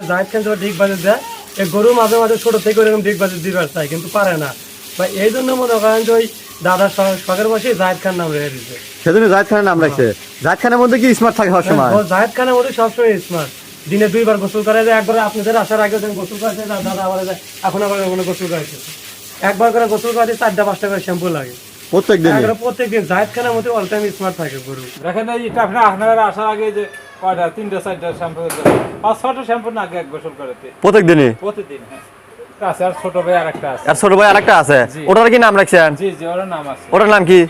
জাহিদ খান যখন ডিগ বাজে দেয় এই গরু মাঝে মাঝে ছোট থেকে এরকম ডিগ বাজে দিবার চাই কিন্তু পারে না। বা এই জন্য মনে করেন যে ওই শখের বসে জাহিদ খান নাম রেখে দিচ্ছে সেজন্য জাহিদ খানের নাম রাখছে। জাহিদ খানের মধ্যে কি স্মার্ট থাকে সবসময়? ও জাহিদ খানের মধ্যে সবসময় স্মার্ট দিনে দুইবার গোসল করে যায় একবার আপনাদের আসার আগে যখন গোসল করেছে দাদা আবার এখন আবার ওখানে গোসল করেছে একবার করে গোসল করে চারটা পাঁচটা করে শ্যাম্পু লাগে। প্রত্যেক দিন একবারে প্রত্যেকদিন জাহিদ খানের মধ্যে অল টাইম স্মার্ট থাকে গরু। দেখেন এই আপনারা আসার আগে যে কয়টা? তিনটা চারটা শ্যাম্পু পাঁচ ছটা শ্যাম্পু না আগে এক গোসল করেতে প্রত্যেকদিনই? প্রতিদিন হ্যাঁ। আছে আর ছোট ভাই আছে। আর ছোট ভাই আরেকটা আছে? ওটার কি নাম রাখছেন? জি জি ওর নাম আছে। ওটার নাম কি?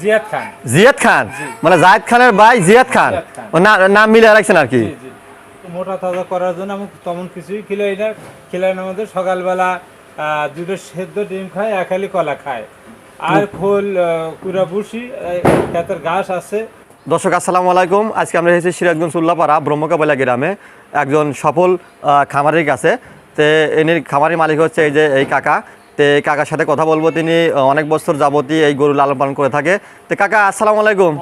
জিয়াদ খান। জিয়াদ খান? মানে জাহিদ খানের ভাই জিয়াদ খান? ও নাম মিলে রাখছেন আর কি? মোটা তাজা করার জন্য আমি তেমন কিছুই খিলাই না। খিলাইনের মধ্যে সকালবেলা দুটো সেদ্ধ ডিম খায় এক হালি কলা খায়। আর খোল কুড়া ক্ষেতের ঘাস আছে। দর্শক আসসালামু আলাইকুম। আজকে আমরা এসেছি সিরাজগঞ্জ উল্লাপাড়া ব্রহ্মকাবেলা গ্রামে। একজন সফল খামারির কাছে। তে এনির খামারি মালিক হচ্ছে এই যে এই কাকা। তে এই কাকার সাথে কথা বলব। তিনি অনেক বছর যাবতই এই গরু লালন পালন করে থাকে। তো কাকা আসসালামু আলাইকুম।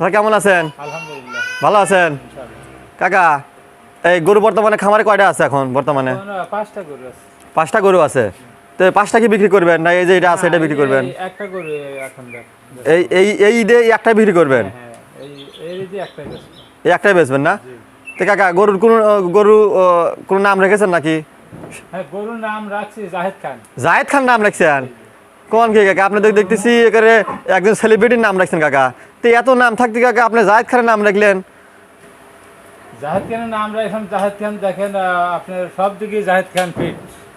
ভাই কেমন আছেন? আলহামদুলিল্লাহ। ভালো আছেন? কাকা এই গরু বর্তমানে খামারে কয়টা আছে এখন বর্তমানে? পাঁচটা গরু আছে। পাঁচটা গরু আছে। তো পাঁচটা কি বিক্রি করবেন? না এই যে এটা আছে এটা বিক্রি করবেন? এই একটা গরু এখন এই এই এই ঈদে এই একটাই বিক্রি করবেন? হ্যাঁ। এই একটাই বেচবেন না? তো কাকা গরুর কোন গরু কোনো নাম রেখেছেন নাকি? হ্যাঁ গরুর নাম রাখছি জাহেদ খান। নাম রাখছেন? কোন কি কাকা? আপনি দেখতেছি এখানে একজন সেলিব্রিটির নাম রাখছেন কাকা। তো এত নাম থাকতে কাকা আপনি জায়েদ খানের নাম রাখলেন? জাহেদ খানের নাম রাখলাম জাহেদ খান দেখেন আপনার সব দিকে জাহেদ খান ফিট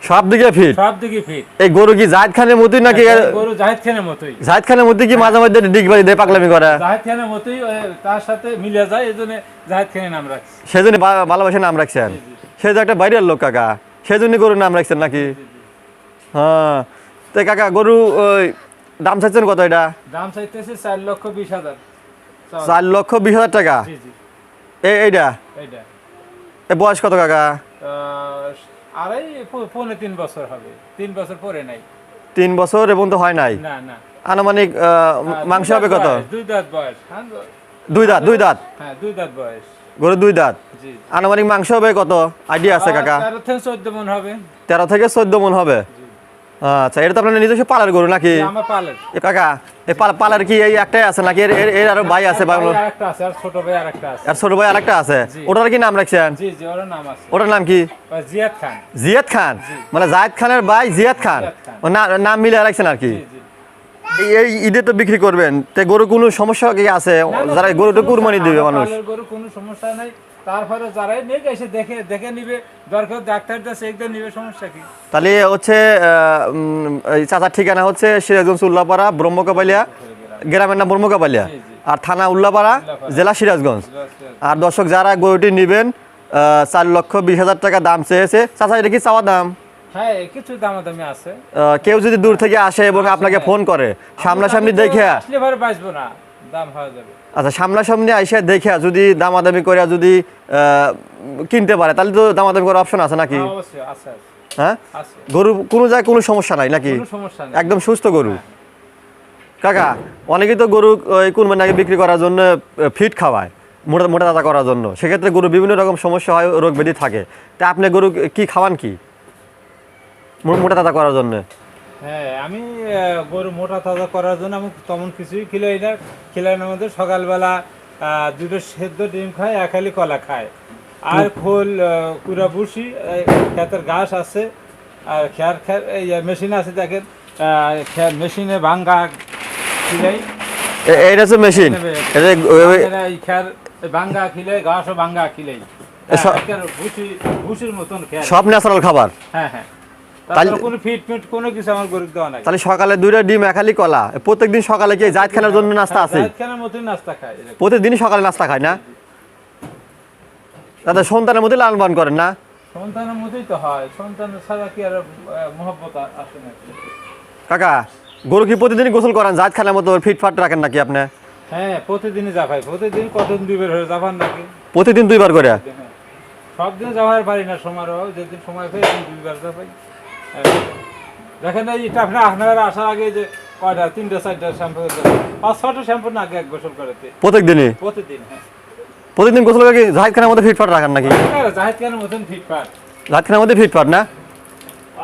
সব দিকে ফিট? সব দিকে ফিট। এই গরু কি জায়েদ খানের মতোই নাকি গরু জাহেদ খানের মতোই? জায়েদ খানের মধ্যে কি মাঝে মধ্যে ডিগবাজি দিয়ে পাগলামি করে? জাহেদ খানের মতোই তার সাথে মিলে যায় এই জন্য জাহেদ খানের নাম রাখছি। সেজন্য ভালোবাসে নাম রাখছেন? সে তো একটা বাইরের লোক কাকা। সেজন্য গরুর নাম রাখছেন নাকি? হ্যাঁ। তো কাকা গরু ওই দাম চাইছেন কত এটা? দাম চাইতেছে চার লক্ষ বিশ হাজার। চার লক্ষ বিশ হাজার টাকা? এইটা এইটা এ বয়স কত কাকা? আড়াই পৌনে তিন বছর হবে। তিন বছর পরে নাই। তিন বছর এবং তো হয় নাই? না না। আনুমানিক আহ, আহ, মাংস হবে কত? দুই দাঁত বয়স। হ্যাঁ, দুই দাঁত দুই দাঁত? হ্যাঁ দুই দাঁত বয়স। গরু দুই দাঁত? আনুমানিক মাংস হবে কত? আইডিয়া আছে কাকা? তেরো থেকে চোদ্দ মন হবে। তেরো থেকে চোদ্দ মন হবে? আচ্ছা এটা তো আপনার নিজস্ব পালার গরু নাকি? আমার পালের। কাকা এই পাল- পালার কি এই একটাই আছে নাকি? এর এর- আরও ভাই আছে ভাই আরেকটা আছে আর ছোট ভাই আরেকটা আছে। আর ছোট ভাই আরেকটা আছে? ওটার কি নাম রাখছেন? জি জি ওর নাম আছে। ওটার নাম কি? জিয়াদ খান। জিয়াদ খান? মানে জায়েদ খানের ভাই জিয়াদ খান? ও নাম মিলে রাখছেন আর কি? এই- ঈদে তো বিক্রি করবেন। তে গরু কোনো সমস্যা কি আছে? যারা গরুটা কুরবানি দিবে মানুষ। গরু কোনো সমস্যা নাই। তারপরে যারাই নিয়ে এসে দেখে দেখে নিবে। দরকার ডাক্তার কাছে একদম নিবে সমস্যা কি? তাহলে হচ্ছে এই চাচার ঠিকানা হচ্ছে সিরাজগঞ্জ উল্লাপাড়া ব্রহ্মকাপালিয়া গ্রামের নাম ব্রহ্মকাপালিয়া। আর থানা উল্লাপাড়া। জেলা সিরাজগঞ্জ। আর দর্শক যারা গরুটি নেবেন চার লক্ষ বিশ হাজার টাকা দাম চেয়েছে। চাচা এটা কি চাওয়া দাম? হ্যাঁ কিছু দামাদামি আছে। কেউ যদি দূর থেকে আসে এবং আপনাকে ফোন করে সামনাসামনি দেখে আসলে বাঁচবো না। হয়ে আচ্ছা সামনাসামনি আইসা দেখে যদি দামাদামি করে যদি কিনতে পারে তাহলে তো দামাদামি করার অপশন আছে নাকি? হ্যাঁ, অবশ্যই আছে আছে, হ্যাঁ? গরু কোনো জায়গায় কোনো সমস্যা নাই নাকি? একদম সুস্থ গরু। কাকা অনেকেই তো গরু ওই কুরবানি আগে বিক্রি করার জন্য ফিট খাওয়ায় মোটা মোটা তাজা করার জন্য। সেক্ষেত্রে গরু বিভিন্ন রকম সমস্যা হয় রোগ ব্যাধি থাকে। তা আপনি গরু কি খাওয়ান কি? মোটা তাজা করার জন্য? হ্যাঁ আমি গরু মোটা তাজা করার জন্য আমি তেমন কিছুই খিলাই না। খিলাইনের মধ্যে সকালবেলা আহ, দুটো সেদ্ধ ডিম খায় এক হালি কলা খায়। আর খোল কুড়া বুসি এই ক্ষেতের ঘাস আছে। আর খেয়ার খেয়ার এই মেশিন আছে দেখেন খেয়ার মেশিনে ভাঙ্গা খিলাই। এ- এইটা হচ্ছে মেশিন। এটা এই খেয়ার ভাঙ্গা খিলাই ঘাসও ভাঙ্গা খিলাই। ভুসি ভুসির মতন খেয়ার। সব ন্যাচারাল খাবার? হ্যাঁ হ্যাঁ। তাহলে- সকালে দুইটা ডিম একালি কলা। প্রত্যেকদিন সকালে কি জাত খানার জন্য নাস্তা আছে? খায় এরকম। প্রতিদিনই সকালে নাস্তা খায় না? তাদের সন্তানের মধ্যে লালন পালন করেন না? সন্তানের মতোই তো হয়। সন্তান ছাড়া কি আর মহব্বত আসে না? কাকা গরু কি প্রতিদিনই গোসল করেন? জাত খানার মতো ফিটফাট রাখেন নাকি আপনি? হ্যাঁ প্রতিদিনই যাবাই প্রতিদিন কতদিন দুই বের হয়ে যাবার নাকি? প্রতিদিন দুইবার করে? হ্যাঁ। সব দিন যাওয়ার পারি না সমারোহ। যেদিন সময় পাই দুইবার হ্যাঁ। দেখেন এই এটা আপনার আপনারা আসার আগে যে কয়টা তিনটা চারটা শ্যাম্পু পাঁচ ছটা শ্যাম্পু না আগে এক গোসল করেতে প্রত্যেক দিনই প্রতিদিন হ্যাঁ। প্রতিদিন গোসল করে জাহিদ খানের মধ্যে ফিটফাট রাখেন নাকি? জাহেদ খানের মতন ফিটফাট জাহিদ খানের মধ্যে ফিটফাট না?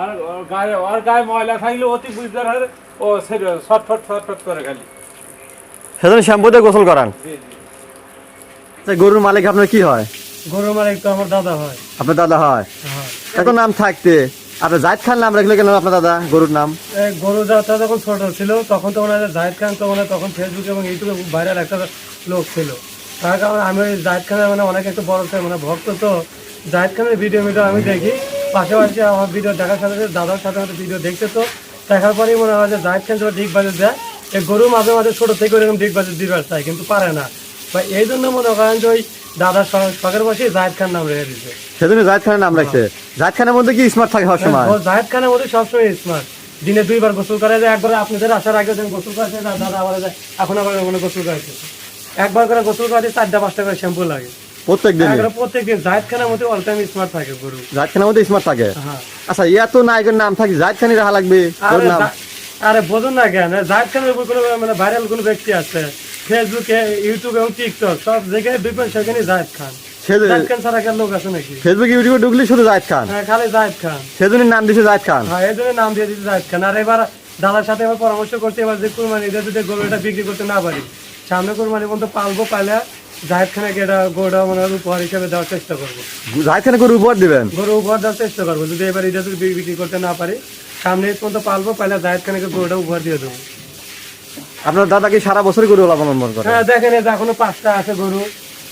আর ওর গায়ে ওর গায়ে ময়লা থাকলে অতি বুঝতে হয় ও শটফট শটফট করে খালি। সেজন্য শ্যাম্পু দিয়ে গোসল করান। জি জি। তা গরুর মালিক আপনার কি হয়? গরুর মালিক তো আমার দাদা হয়। আপনার দাদা হয়? হ্যাঁ। এত নাম থাকতে আপনার জাহিদ খান নাম রাখলে কেন আপনার দাদা? গরুর নাম? গরু যাত্রা যখন ছোট ছিল, তখন তো ওনাদের জাহিদ খান তো মানে তখন ফেসবুক এবং ইউটিউবে ভাইরাল একটা লোক ছিল। তার কারণে আমি জাহিদ খানের মানে অনেক একটু বড় মানে ভক্ত তো। জাহিদ খানের ভিডিও ভিডিও আমি দেখি। পাশাপাশি আমার ভিডিও দেখার সাথে সাথে দাদার সাথে সাথে ভিডিও দেখতে তো। দেখার পরেই মনে হয় যে জাহিদ খান যখন ডিগ বাজে দেয় এই গরু মাঝে মাঝে ছোট থেকে এরকম ডিগ বাজে দিবার চাই কিন্তু পারে না। বা এই জন্য মনে করেন যে ওই দাদার শখের বসে জাহিদ খান নাম রেখে দিচ্ছে সেজন্য জাহিদ খানের নাম রাখছে। জাহিদ খানের মধ্যে কি স্মার্ট থাকে সব জাহেদ খানের মধ্যে সবসময় স্মার্ট দিনে দুইবার গোসল করে যায় একবার আপনাদের আসার আগে যখন গোসল করেছে দাদা আবার এখন আবার ওখানে গোসল করেছে একবার করে গোসল করে চারটা পাঁচটা করে শ্যাম্পু লাগে। প্রত্যেক দিন একবার প্রত্যেকদিন জাহেদ খানের মধ্যে অল টাইম স্মার্ট থাকে গরু। জাহিদ খানের মধ্যে স্মার্ট থাকে? হ্যাঁ। আচ্ছা নায়কের নাম থাকে জাহিদ খানই রাখা লাগবে? আরে নাম? আরে বোঝুন না কেন জাহেদ খানের উপর কোনো মানে ভাইরাল কোনো ব্যক্তি আছে ফেসবুকে ইউটিউব এবং টিকটক সব জায়গায় দুইবার সেখানে জাহেদ খান। ফেসবুক ইউটিউবে ঢুকলে শুধু জাহিদ খান। হ্যাঁ খালি জাহেদ খান। সেজন্য নাম দিছে জাহিদ খান। হ্যাঁ এই জন্য নাম দিয়ে দিতে জাহিদ খান। আর এবার দাদার সাথে এবার পরামর্শ করতে এবার যে কুরবানি ঈদে যদি গরুটা বিক্রি করতে না পারি সামনে কুরবানি পর্যন্ত পালবো পালে জাহিদ খানকে এটা গরুটা মানে উপহার হিসেবে দেওয়ার চেষ্টা করব। জাহিদ খানে গরু উপহার দিবেন? গরু উপহার দেওয়ার চেষ্টা করব। যদি এবার যদি বিক্রি করতে না পারি সামনে পর্যন্ত পালবো পালে জাহিদ খানকে গরুটা উপহার দিয়ে দেবো। আপনার দাদা কি সারা বছরই গরু অবলম্বন করে? হ্যাঁ দেখেন যে এখনও পাঁচটা আছে গরু।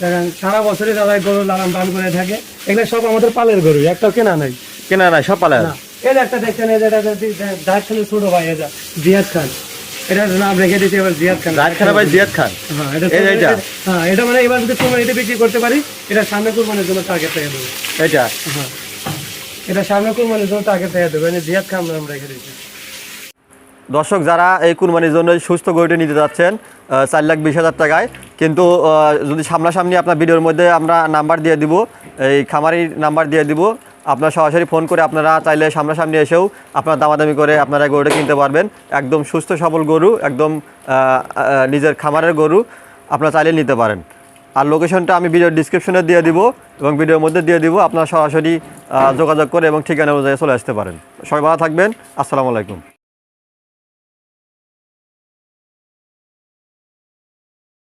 দেখেন সারা বছরই দাদা গরু লালন পালন করে থাকে। এগুলো সব আমাদের পালের গরু একটাও কেনা নাই। কেনা নাই সব পালে না এই যে একটা দেখছেন এটা খানের ছোট ভাই এটা জিয়াদ খান। এটার নাম রেখে দিতে এবার জিয়াদ খান। জাহিদ খান ভাই জিয়াদ খান? হ্যাঁ এটা এটা? হ্যাঁ এটা মানে এবার যদি বিক্রি করতে পারি এটা সামনে কোরবানির জন্য টার্গেট দেবো। এটা হ্যাঁ এটা সামনে কোরবানির জন্য টার্গেট থেকে দেবো। জিয়াদ খান নাম রেখে দিচ্ছি দর্শক, যারা এই কুরবানির জন্য সুস্থ গরুটি নিতে যাচ্ছেন চার লাখ বিশ হাজার টাকায়, কিন্তু যদি সামনাসামনি আপনার ভিডিওর মধ্যে আমরা নাম্বার দিয়ে দিব, এই খামারির নাম্বার দিয়ে দিব, আপনার সরাসরি ফোন করে আপনারা চাইলে সামনাসামনি এসেও আপনার দামাদামি করে আপনারা গরুটা কিনতে পারবেন। একদম সুস্থ, সবল গরু, একদম নিজের খামারের গরু আপনারা চাইলে নিতে পারেন। আর লোকেশনটা আমি ভিডিওর ডিসক্রিপশনে দিয়ে দিব এবং ভিডিওর মধ্যে দিয়ে দিব, আপনারা সরাসরি যোগাযোগ করে এবং ঠিকানা অনুযায়ী চলে আসতে পারেন। সবাই ভালো থাকবেন, আসসালামু আলাইকুম।